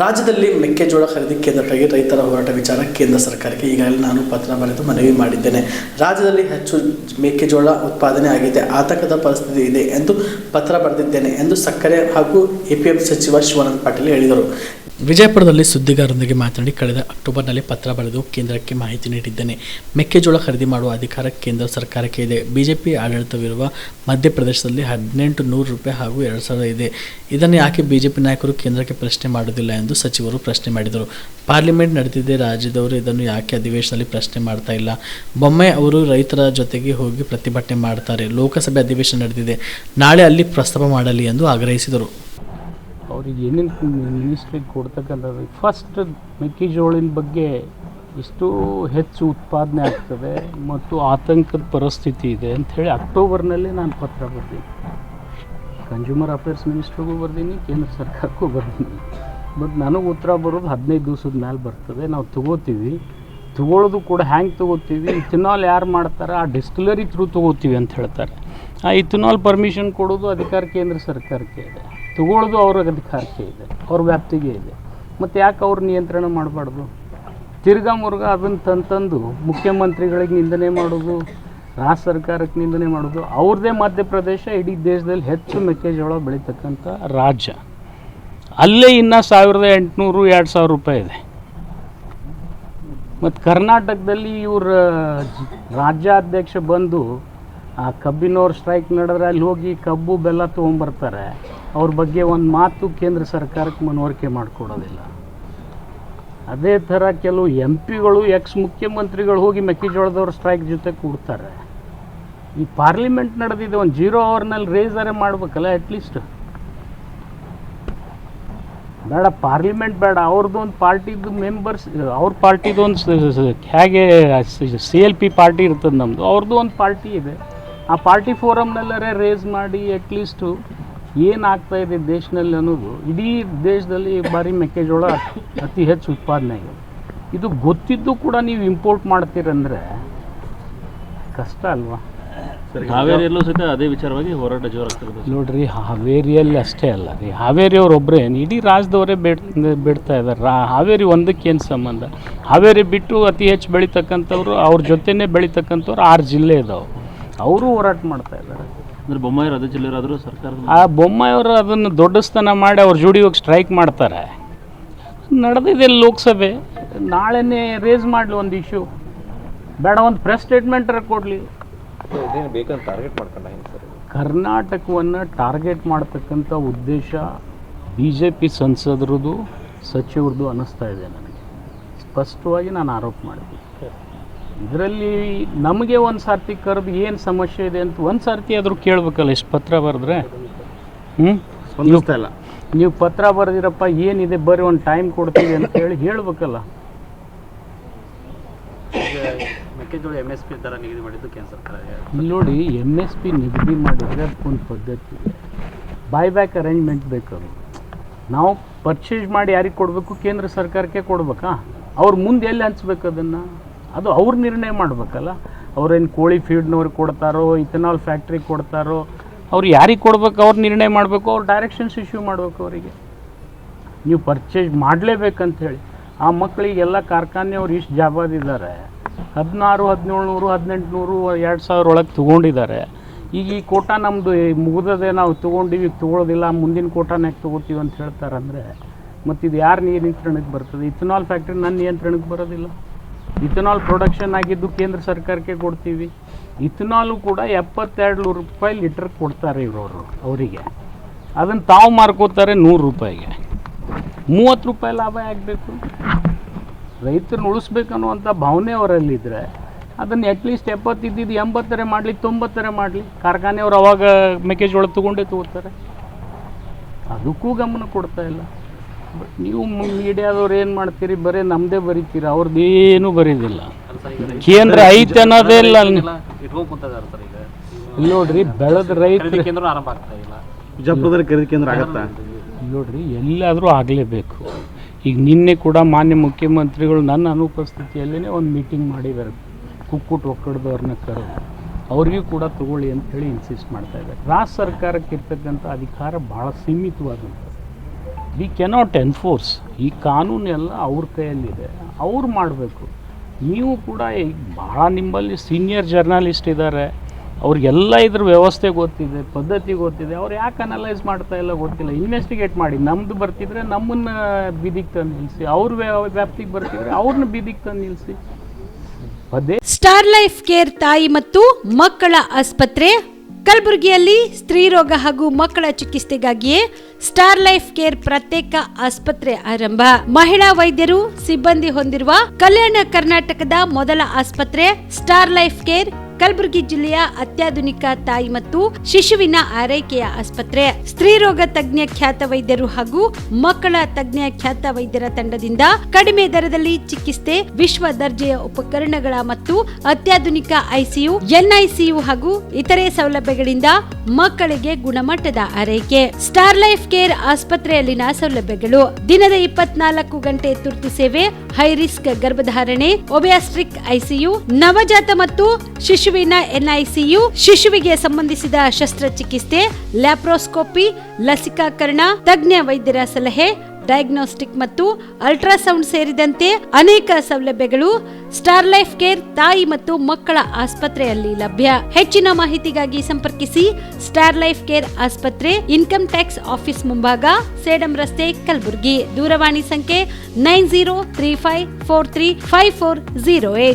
ರಾಜ್ಯದಲ್ಲಿ ಮೆಕ್ಕೆಜೋಳ ಖರೀದಿ ಕೇಂದ್ರಕ್ಕಾಗಿ ರೈತರ ಹೋರಾಟ ವಿಚಾರ ಕೇಂದ್ರ ಸರ್ಕಾರಕ್ಕೆ ಈಗಾಗಲೇ ನಾನು ಪತ್ರ ಬರೆದು ಮನವಿ ಮಾಡಿದ್ದೇನೆ. ರಾಜ್ಯದಲ್ಲಿ ಹೆಚ್ಚು ಮೆಕ್ಕೆಜೋಳ ಉತ್ಪಾದನೆ ಆಗಿದೆ, ಆತಂಕದ ಪರಿಸ್ಥಿತಿ ಇದೆ ಎಂದು ಪತ್ರ ಬರೆದಿದ್ದೇನೆ ಎಂದು ಸಕ್ಕರೆ ಹಾಗೂ ಎಪಿಎಂ ಸಚಿವ ಶಿವಾನಂದ ಪಾಟೀಲ್ ಹೇಳಿದರು. ವಿಜಯಪುರದಲ್ಲಿ ಸುದ್ದಿಗಾರರೊಂದಿಗೆ ಮಾತನಾಡಿ, ಕಳೆದ ಅಕ್ಟೋಬರ್ನಲ್ಲಿ ಪತ್ರ ಬರೆದು ಕೇಂದ್ರಕ್ಕೆ ಮಾಹಿತಿ ನೀಡಿದ್ದೇನೆ. ಮೆಕ್ಕೆಜೋಳ ಖರೀದಿ ಮಾಡುವ ಅಧಿಕಾರ ಕೇಂದ್ರ ಸರ್ಕಾರಕ್ಕೆ ಇದೆ. ಬಿಜೆಪಿ ಆಡಳಿತವಿರುವ ಮಧ್ಯಪ್ರದೇಶದಲ್ಲಿ ಹದಿನೆಂಟು ನೂರು ರೂಪಾಯಿ ಹಾಗೂ ಎರಡು ಸಾವಿರ ಇದೆ. ಇದನ್ನು ಯಾಕೆ ಬಿಜೆಪಿ ನಾಯಕರು ಕೇಂದ್ರಕ್ಕೆ ಪ್ರಶ್ನೆ ಮಾಡುವುದಿಲ್ಲ ಎಂದು ಸಚಿವರು ಪ್ರಶ್ನೆ ಮಾಡಿದರು. ಪಾರ್ಲಿಮೆಂಟ್ ನಡೆದಿದೆ, ರಾಜ್ಯದವರು ಇದನ್ನು ಯಾಕೆ ಅಧಿವೇಶನದಲ್ಲಿ ಪ್ರಶ್ನೆ ಮಾಡ್ತಾ ಇಲ್ಲ? ಬೊಮ್ಮೆ ಅವರು ರೈತರ ಜೊತೆಗೆ ಹೋಗಿ ಪ್ರತಿಭಟನೆ ಮಾಡ್ತಾರೆ. ಲೋಕಸಭೆ ಅಧಿವೇಶನ ನಡೆದಿದೆ. ನಾಳೆ ಅಲ್ಲಿ ಪ್ರಸ್ತಾಪ ಮಾಡಲಿ ಎಂದು ಆಗ್ರಹಿಸಿದರು. ಅವ್ರಿಗೆ ಏನೇನು ಮಿನಿಸ್ಟ್ರಿಗೆ ಕೊಡ್ತಕ್ಕಂಥದ್ದು ಫಸ್ಟ್ ಮೆಕ್ಕೆಜೋಳಿನ ಬಗ್ಗೆ ಇಷ್ಟು ಹೆಚ್ಚು ಉತ್ಪಾದನೆ ಆಗ್ತದೆ ಮತ್ತು ಆತಂಕದ ಪರಿಸ್ಥಿತಿ ಇದೆ ಅಂಥೇಳಿ ಅಕ್ಟೋಬರ್ನಲ್ಲಿ ನಾನು ಪತ್ರ ಬರ್ತೀನಿ ಕನ್ಸ್ಯೂಮರ್ ಅಫೇರ್ಸ್ ಮಿನಿಸ್ಟ್ರಿಗೂ ಬರ್ದೀನಿ, ಕೇಂದ್ರ ಸರ್ಕಾರಕ್ಕೂ ಬರ್ದೀನಿ. ಬಟ್ ನನಗೆ ಉತ್ತರ ಬರೋದು ಹದಿನೈದು ದಿವಸದ ಮೇಲೆ ಬರ್ತದೆ, ನಾವು ತೊಗೋತೀವಿ. ತೊಗೊಳೋದು ಕೂಡ ಹ್ಯಾಂಗೆ ತೊಗೋತೀವಿ? ಇಥನಾಲ್ ಯಾರು ಮಾಡ್ತಾರೆ? ಆ ಡಿಸ್ಟಿಲರಿ ಥ್ರೂ ತೊಗೋತೀವಿ ಅಂತ ಹೇಳ್ತಾರೆ. ಆ ಇಥನಾಲ್ ಪರ್ಮಿಷನ್ ಕೊಡೋದು ಅಧಿಕಾರ ಕೇಂದ್ರ ಸರ್ಕಾರಕ್ಕೆ ಇದೆ. ತಗೊಳ್ಳೋದು ಅವ್ರ ಅಧಿಕಾರಕ್ಕೆ ಇದೆ, ಅವ್ರ ವ್ಯಾಪ್ತಿಗೆ ಇದೆ. ಮತ್ತು ಯಾಕೆ ಅವ್ರ ನಿಯಂತ್ರಣ ಮಾಡಬಾರ್ದು? ತಿರ್ಗಾ ಮುರ್ಗ ಅದನ್ನು ತಂತಂದು ಮುಖ್ಯಮಂತ್ರಿಗಳಿಗೆ ನಿಂದನೆ ಮಾಡೋದು, ರಾಜ್ಯ ಸರ್ಕಾರಕ್ಕೆ ನಿಂದನೆ ಮಾಡೋದು, ಅವ್ರದ್ದೇ ಮಧ್ಯಪ್ರದೇಶ, ಇಡೀ ದೇಶದಲ್ಲಿ ಹೆಚ್ಚು ಮೆಕ್ಕೆಜೋಳ ಬೆಳೀತಕ್ಕಂಥ ರಾಜ್ಯ. ಅಲ್ಲೇ ಇನ್ನೂ ಸಾವಿರದ ಎಂಟುನೂರು, ಎರಡು ಸಾವಿರ ರೂಪಾಯಿ ಇದೆ. ಮತ್ತು ಕರ್ನಾಟಕದಲ್ಲಿ ಇವ್ರ ರಾಜ್ಯಾಧ್ಯಕ್ಷ ಬಂದು ಆ ಕಬ್ಬಿನವ್ರ ಸ್ಟ್ರೈಕ್ ನಡೆದ್ರೆ ಅಲ್ಲಿ ಹೋಗಿ ಕಬ್ಬು ಬೆಲ್ಲ ತೊಗೊಂಬರ್ತಾರೆ ಅವ್ರ ಬಗ್ಗೆ ಒಂದು ಮಾತು ಕೇಂದ್ರ ಸರ್ಕಾರಕ್ಕೆ ಮನವರಿಕೆ ಮಾಡಿಕೊಡೋದಿಲ್ಲ. ಅದೇ ಥರ ಕೆಲವು ಎಂ ಪಿಗಳು, ಎಕ್ಸ್ ಮುಖ್ಯಮಂತ್ರಿಗಳು ಹೋಗಿ ಮೆಕ್ಕೆಜೋಳದವ್ರ ಸ್ಟ್ರೈಕ್ ಜೊತೆ ಕೂಡ್ತಾರೆ. ಈ ಪಾರ್ಲಿಮೆಂಟ್ ನಡೆದಿದೆ, ಒಂದು ಜೀರೋ ಅವರ್ನಲ್ಲಿ ರೇಸರೇ ಮಾಡ್ಬೇಕಲ್ಲ ಅಟ್ಲೀಸ್ಟ್ ಬೇಡ, ಪಾರ್ಲಿಮೆಂಟ್ ಬೇಡ ಅವ್ರದ್ದು ಒಂದು ಪಾರ್ಟಿದು ಮೆಂಬರ್ಸ್ ಅವ್ರ ಪಾರ್ಟಿದು ಒಂದು ಹೇಗೆ, ಸಿ ಎಲ್ ಪಿ ಪಾರ್ಟಿ ಇರ್ತದೆ ನಮ್ಮದು ಅವ್ರದ್ದು ಒಂದು ಪಾರ್ಟಿ ಇದೆ. ಆ ಪಾರ್ಟಿ ಫೋರಮ್ನಲ್ಲರೇ ರೇಸ್ ಮಾಡಿ ಅಟ್ಲೀಸ್ಟು ಏನಾಗ್ತಾ ಇದೆ ದೇಶದಲ್ಲಿ ಅನ್ನೋದು ಇಡೀ ದೇಶದಲ್ಲಿ ಬಾರಿ ಮೆಕ್ಕೆಜೋಳ ಅತಿ ಹೆಚ್ಚು ಉತ್ಪಾದನೆ ಆಗಿದೆ. ಇದು ಗೊತ್ತಿದ್ದು ಕೂಡ ನೀವು ಇಂಪೋರ್ಟ್ ಮಾಡ್ತೀರಂದ್ರೆ ಕಷ್ಟ ಅಲ್ವಾ? ಹಾವೇರಿಯಲ್ಲೂ ಸಹಿತ ಅದೇ ವಿಚಾರವಾಗಿ ಹೋರಾಟ ಜೋರಾಗ್ತಿರೋದು ನೋಡ್ರಿ ಹಾವೇರಿಯಲ್ಲಿ ಅಷ್ಟೇ ಅಲ್ಲ ರೀ. ಹಾವೇರಿಯವ್ರು ಒಬ್ಬರೇ ಇಡೀ ರಾಜ್ಯದವರೇ ಬೇಡ್ ಬಿಡ್ತಾ ಇದ್ದಾರೆ. ರಾ ಹಾವೇರಿ ಒಂದಕ್ಕೆ ಏನು ಸಂಬಂಧ? ಹಾವೇರಿ ಬಿಟ್ಟು ಅತಿ ಹೆಚ್ಚು ಬೆಳೀತಕ್ಕಂಥವ್ರು ಅವ್ರ ಜೊತೆನೇ ಬೆಳೀತಕ್ಕಂಥವ್ರು ಆರು ಜಿಲ್ಲೆ ಇದಾವೆ. ಅವರು ಹೋರಾಟ ಮಾಡ್ತಾ ಇದ್ದಾರೆ. ಅಂದ್ರೆ ಬೊಮ್ಮಾಯಿರು ಅದ ಜಿಲ್ಲೆಯರಾದರೂ ಸರ್ಕಾರದ ಆ ಬೊಮ್ಮಾಯಿಯವರು ಅದನ್ನು ದೊಡ್ಡಸ್ತನ ಮಾಡಿ ಅವ್ರ ಜೋಡಿ ಹೋಗಿ ಸ್ಟ್ರೈಕ್ ಮಾಡ್ತಾರೆ. ನಡೆದಿದೆ ಲೋಕಸಭೆ. ನಾಳೆನೇ ರೇಸ್ ಮಾಡಲಿ ಒಂದು ಇಶ್ಯೂ ಬೇಡ ಒಂದು ಪ್ರೆಸ್ ಸ್ಟೇಟ್ಮೆಂಟ್ ಕೊಡಲಿ. ಕರ್ನಾಟಕವನ್ನು ಟಾರ್ಗೆಟ್ ಮಾಡ್ತಕ್ಕಂಥ ಉದ್ದೇಶ ಬಿ ಜೆ ಪಿ ಸಂಸದರದು ಸಚಿವರದು ಅನ್ನಿಸ್ತಾ ಇದೆ ನನಗೆ. ಸ್ಪಷ್ಟವಾಗಿ ನಾನು ಆರೋಪ ಮಾಡಿದ್ದೀನಿ ಇದರಲ್ಲಿ ನಮಗೆ ಒಂದು ಸರ್ತಿ ಕರೆದು ಏನು ಸಮಸ್ಯೆ ಇದೆ ಅಂತ ಒಂದು ಸರ್ತಿ ಆದರೂ ಕೇಳಬೇಕಲ್ಲ ಇಷ್ಟು ಪತ್ರ ಬರೆದ್ರೆ? ಹ್ಞೂ ಇಲ್ಲ. ನೀವು ಪತ್ರ ಬರೆದಿರಪ್ಪ ಏನಿದೆ ಬರೀ ಒಂದು ಟೈಮ್ ಕೊಡ್ತೀವಿ ಅಂತ ಹೇಳಿ ಹೇಳಬೇಕಲ್ಲ. ಮೆಕ್ಕೆಜೋಳ ಎಂ ಎಸ್ ಪಿ ದರ ನಿಗದಿ ಮಾಡಿದ್ದು ಕೇಂದ್ರ ನೋಡಿ ಎಂ ಎಸ್ ಪಿ ನಿಗದಿ ಮಾಡಿದರೆ ಅದಕ್ಕೊಂದು ಪದ್ಧತಿ. ಇದೆ ಬೈ ಬ್ಯಾಕ್ ಅರೇಂಜ್ಮೆಂಟ್ ಬೇಕದು. ನಾವು ಪರ್ಚೇಸ್ ಮಾಡಿ ಯಾರಿಗೆ ಕೊಡಬೇಕು? ಕೇಂದ್ರ ಸರ್ಕಾರಕ್ಕೆ ಕೊಡ್ಬೇಕಾ? ಅವ್ರ ಮುಂದೆ ಎಲ್ಲಿ ಹಂಚ್ಬೇಕು ಅದನ್ನು? ಅದು ಅವ್ರು ನಿರ್ಣಯ ಮಾಡಬೇಕಲ್ಲ. ಅವ್ರೇನು ಕೋಳಿ ಫೀಡ್ನವ್ರಿಗೆ ಕೊಡ್ತಾರೋ ಇಥನಾಲ್ ಫ್ಯಾಕ್ಟ್ರಿ ಕೊಡ್ತಾರೋ, ಅವ್ರು ಯಾರಿಗೆ ಕೊಡ್ಬೇಕು ಅವ್ರು ನಿರ್ಣಯ ಮಾಡಬೇಕು, ಅವ್ರು ಡೈರೆಕ್ಷನ್ಸ್ ಇಶ್ಯೂ ಮಾಡಬೇಕು ಅವರಿಗೆ. ನೀವು ಪರ್ಚೇಸ್ ಮಾಡಲೇಬೇಕಂತ ಹೇಳಿ. ಆ ಮಕ್ಕಳಿಗೆಲ್ಲ ಕಾರ್ಖಾನೆಯವ್ರು ಇಷ್ಟು ಜಾಬಾದಿದ್ದಾರೆ ಹದಿನಾರು ಹದಿನೇಳು ನೂರು ಹದಿನೆಂಟು ನೂರು ಎರಡು ಸಾವಿರ ಒಳಗೆ ತೊಗೊಂಡಿದ್ದಾರೆ ಈಗ ಈ ಕೋಟ ನಮ್ಮದು ಮುಗಿದದೆ ನಾವು ತೊಗೊಂಡಿವಿ, ತೊಗೊಳೋದಿಲ್ಲ, ಮುಂದಿನ ಕೋಟಾನ ಯಾಕೆ ತೊಗೋತೀವಿ ಅಂತ ಹೇಳ್ತಾರಂದರೆ ಇದು ಯಾರು ನಿಯಂತ್ರಣಕ್ಕೆ ಬರ್ತದೆ? ಇಥನಾಲ್ ಫ್ಯಾಕ್ಟ್ರಿ ನನ್ನ ನಿಯಂತ್ರಣಕ್ಕೆ ಬರೋದಿಲ್ಲ. ಇಥನಾಲ್ ಪ್ರೊಡಕ್ಷನ್ ಆಗಿದ್ದು ಕೇಂದ್ರ ಸರ್ಕಾರಕ್ಕೆ ಕೊಡ್ತೀವಿ. ಇಥನಾಲು ಕೂಡ ಎಪ್ಪತ್ತೆರಡು ನೂರು ರೂಪಾಯಿ ಲೀಟರ್ ಕೊಡ್ತಾರೆ ಇರೋರು ಅವರಿಗೆ. ಅದನ್ನು ತಾವು ಮಾರ್ಕೋತಾರೆ ನೂರು ರೂಪಾಯಿಗೆ. ಮೂವತ್ತು ರೂಪಾಯಿ ಲಾಭ ಆಗಬೇಕು. ರೈತರನ್ನ ಉಳಿಸ್ಬೇಕನ್ನುವಂಥ ಭಾವನೆ ಅವರಲ್ಲಿದ್ದರೆ ಅದನ್ನು ಅಟ್ಲೀಸ್ಟ್ ಎಪ್ಪತ್ತಿದ್ದು ಎಂಬತ್ತರೆ ಮಾಡಲಿ, ತೊಂಬತ್ತರೆ ಮಾಡಲಿ. ಕಾರ್ಖಾನೆಯವ್ರು ಅವಾಗ ಮೆಕ್ಕೆಜೋಳ ತೊಗೊಂಡೇ ತೊಗೋತಾರೆ. ಅದಕ್ಕೂ ಗಮನ ಕೊಡ್ತಾ ಇಲ್ಲ. ಬಟ್ ನೀವು ಮೀಡಿಯಾದವ್ರು ಏನು ಮಾಡ್ತೀರಿ? ಬರೀ ನಮ್ಮದೇ ಬರೀತೀರಿ? ಅವ್ರದ್ದೇನು ಏನೂ ಬರೀದಿಲ್ಲ. ಕೇಂದ್ರ ಐತೆ ಅನ್ನೋದೇ ಇಲ್ಲ. ನೋಡ್ರಿ ಬೆಳೆದ ರೈತರು ಕೇಂದ್ರ ಆರಂಭ ಆಗ್ತಾ ಇಲ್ಲ. ಬಿಜಾಪುರದಲ್ಲಿ ಖರೀದಿ ಕೇಂದ್ರ ಆಗತ್ತಾ? ನೋಡ್ರಿ ಎಲ್ಲಾದರೂ ಆಗಲೇಬೇಕು. ಈಗ ನಿನ್ನೆ ಕೂಡ ಮಾನ್ಯ ಮುಖ್ಯಮಂತ್ರಿಗಳು ನನ್ನ ಅನುಪಸ್ಥಿತಿಯಲ್ಲೇ ಒಂದು ಮೀಟಿಂಗ್ ಮಾಡಿದ್ದಾರೆ. ಕುಕ್ಕುಟ್ ಒಕ್ಕಡದವ್ರನ್ನ ಕರೆದು. ಅವ್ರಿಗೂ ಕೂಡ ತಗೊಳ್ಳಿ ಅಂತೇಳಿ ಇನ್ಸಿಸ್ಟ್ ಮಾಡ್ತಾ ಇದ್ದಾರೆ. ರಾಜ್ಯ ಸರ್ಕಾರಕ್ಕೆ ಇರ್ತಕ್ಕಂಥ ಅಧಿಕಾರ ಭಾಳ ಸೀಮಿತವಾದಂಥದ್ದು. ವಿ ಕೆನಾಟ್ ಎನ್ಫೋರ್ಸ್ ಈ ಕಾನೂನು ಎಲ್ಲ ಅವ್ರ ಕೈಯಲ್ಲಿದೆ. ಅವ್ರು ಮಾಡಬೇಕು. ನೀವು ಕೂಡ ಈಗ ಭಾಳ ನಿಮ್ಮಲ್ಲಿ ಸೀನಿಯರ್ ಜರ್ನಲಿಸ್ಟ್ ಇದ್ದಾರೆ ಅವ್ರಿಗೆಲ್ಲ ಇದ್ರ ವ್ಯವಸ್ಥೆ ಗೊತ್ತಿದೆ, ಪದ್ಧತಿ ಗೊತ್ತಿದೆ. ಅವ್ರು ಯಾಕೆ ಅನಲೈಸ್ ಮಾಡ್ತಾ ಇಲ್ಲ ಗೊತ್ತಿಲ್ಲ. ಇನ್ವೆಸ್ಟಿಗೇಟ್ ಮಾಡಿ. ನಮ್ಮದು ಬರ್ತಿದ್ರೆ ನಮ್ಮನ್ನು ಬೀದಿಗೆ ತಂದು ನಿಲ್ಲಿಸಿ ಅವ್ರ ವ್ಯಾಪ್ತಿಗೆ ಬರ್ತಿದ್ರೆ ಅವ್ರನ್ನ ಬೀದಿಗೆ ತಂದು ನಿಲ್ಲಿಸಿ ಸ್ಟಾರ್ ಲೈಫ್ ಕೇರ್ ತಾಯಿ ಮತ್ತು ಮಕ್ಕಳ ಆಸ್ಪತ್ರೆ ಕಲಬುರಗಿಯಲ್ಲಿ ಸ್ತ್ರೀರೋಗ ಹಾಗೂ ಮಕ್ಕಳ ಚಿಕಿತ್ಸೆಗಾಗಿಯೇ ಸ್ಟಾರ್ ಲೈಫ್ ಕೇರ್ ಪ್ರತ್ಯೇಕ ಆಸ್ಪತ್ರೆ ಆರಂಭ. ಮಹಿಳಾ ವೈದ್ಯರು ಸಿಬ್ಬಂದಿ ಹೊಂದಿರುವ ಕಲ್ಯಾಣ ಕರ್ನಾಟಕದ ಮೊದಲ ಆಸ್ಪತ್ರೆ ಸ್ಟಾರ್ ಲೈಫ್ ಕೇರ್ ಕಲಬುರಗಿ ಜಿಲ್ಲೆಯ ಅತ್ಯಾಧುನಿಕ ತಾಯಿ ಮತ್ತು ಶಿಶುವಿನ ಆರೈಕೆಯ ಆಸ್ಪತ್ರೆ. ಸ್ತ್ರೀರೋಗ ತಜ್ಞ ಖ್ಯಾತ ವೈದ್ಯರು ಹಾಗೂ ಮಕ್ಕಳ ತಜ್ಞ ಖ್ಯಾತ ವೈದ್ಯರ ತಂಡದಿಂದ ಕಡಿಮೆ ದರದಲ್ಲಿ ಚಿಕಿತ್ಸೆ, ವಿಶ್ವ ದರ್ಜೆಯ ಉಪಕರಣಗಳ ಮತ್ತು ಅತ್ಯಾಧುನಿಕ ಐಸಿಯು, ಎನ್ಐಸಿಯು ಹಾಗೂ ಇತರೆ ಸೌಲಭ್ಯಗಳಿಂದ ಮಕ್ಕಳಿಗೆ ಗುಣಮಟ್ಟದ ಆರೈಕೆ. ಸ್ಟಾರ್ ಲೈಫ್ ಕೇರ್ ಆಸ್ಪತ್ರೆಯಲ್ಲಿನ ಸೌಲಭ್ಯಗಳು. ದಿನದ ಇಪ್ಪತ್ನಾಲ್ಕು ಗಂಟೆ ತುರ್ತು ಸೇವೆ ಹೈ ರಿಸ್ಕ್ ಗರ್ಭಧಾರಣೆ ಒಬಿಯಾಸ್ಟ್ರಿಕ್ ಐಸಿಯು ನವಜಾತ ಮತ್ತು ಶಿಶುವಿನ ಎನ್ಐಸಿಯು ಶಿಶುವಿಗೆ ಸಂಬಂಧಿಸಿದ ಶಸ್ತ್ರಚಿಕಿತ್ಸೆ ಲ್ಯಾಪ್ರೋಸ್ಕೋಪಿ ಲಸಿಕಾಕರಣ, ತಜ್ಞ ವೈದ್ಯರ ಸಲಹೆ ಡಯಾಗ್ನೋಸ್ಟಿಕ್ ಮತ್ತು ಅಲ್ಟ್ರಾಸೌಂಡ್ ಸೇರಿದಂತೆ ಅನೇಕ ಸೌಲಭ್ಯಗಳು ಸ್ಟಾರ್ ಲೈಫ್ ಕೇರ್ ತಾಯಿ ಮತ್ತು ಮಕ್ಕಳ ಆಸ್ಪತ್ರೆಯಲ್ಲಿ ಲಭ್ಯ. ಹೆಚ್ಚಿನ ಮಾಹಿತಿಗಾಗಿ ಸಂಪರ್ಕಿಸಿ ಸ್ಟಾರ್ ಲೈಫ್ ಕೇರ್ ಆಸ್ಪತ್ರೆ ಇನ್ಕಮ್ ಟ್ಯಾಕ್ಸ್ ಆಫೀಸ್ ಮುಂಭಾಗ ಸೇಡಂ ರಸ್ತೆ ಕಲಬುರಗಿ. ದೂರವಾಣಿ ಸಂಖ್ಯೆ nine zero three five four three five four zero eight.